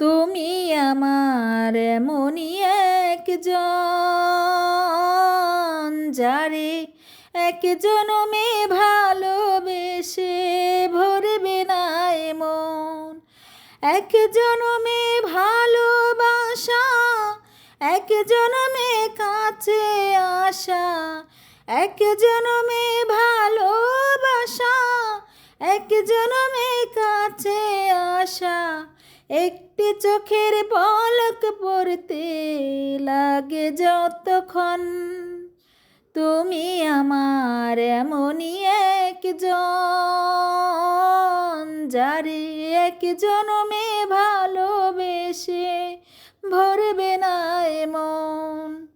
তুমি আমার এমনই একজন, যারে এক জনমে ভালোবেসে ভরবে না মন এক জনমে ভালোবাসা এক জনমে কাছে আসা এক জনমে ভালোবাসা এক জনমে কাছে আসা। একটি চোখের পলক পড়তে লাগে যতক্ষণ। তুমি আমার এমনই একজন, যারে এক জনমে ভালোবেসে ভরবে না এমন।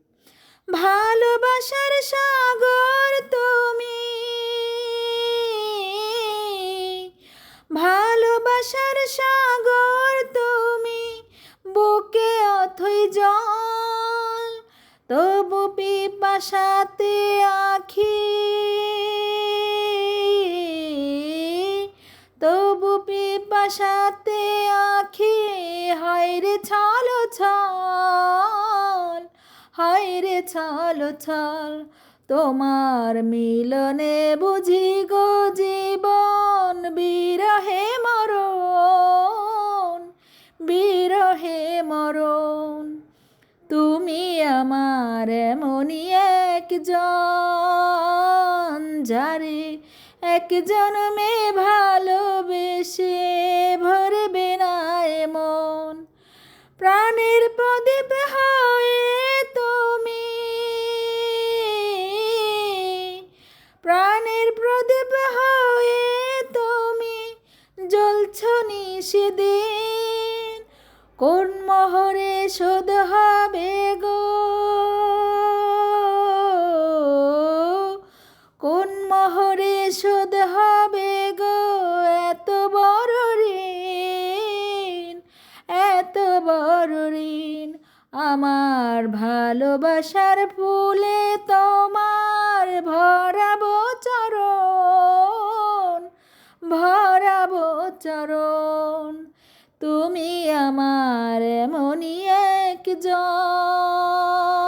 ভালোবাসার সাগর তবু পিপাসাতে আখি, তবু পিপাসাতে আখি হয় রে ছল ছল হয় রে ছল ছল, তোমার মিলনে বুঝি গো জীবন, বিরহে মরণ বিরহে মরণ। আমার এমনই একজন, যারে একজন জনমে ভালোবেসে ভরবে না এমন। প্রাণের প্রদীপ হয়ে তুমি, প্রাণের প্রদীপ হয়ে তুমি, জ্বলছ নিষেদিন কোন মোহরে শোধ হবে গো? কোন মোহরে শোধ হবে গো? এত বড় ঋণ, এত বড় ঋণ আমার ভালোবাসার ফুলে তোমার ভরাবো চরণ ভরাবো চরণ। একজন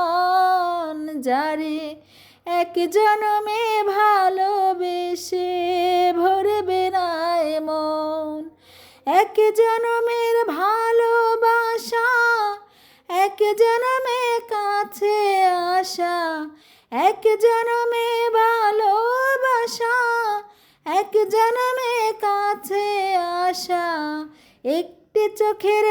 যারে এক জনমে ভালোবেসে ভরবে না মন এক জনমের ভালোবাসা, এক জনমে কাছে আসা, এক জনমে ভালোবাসা, এক জনমে কাছে আসা, একটি চোখের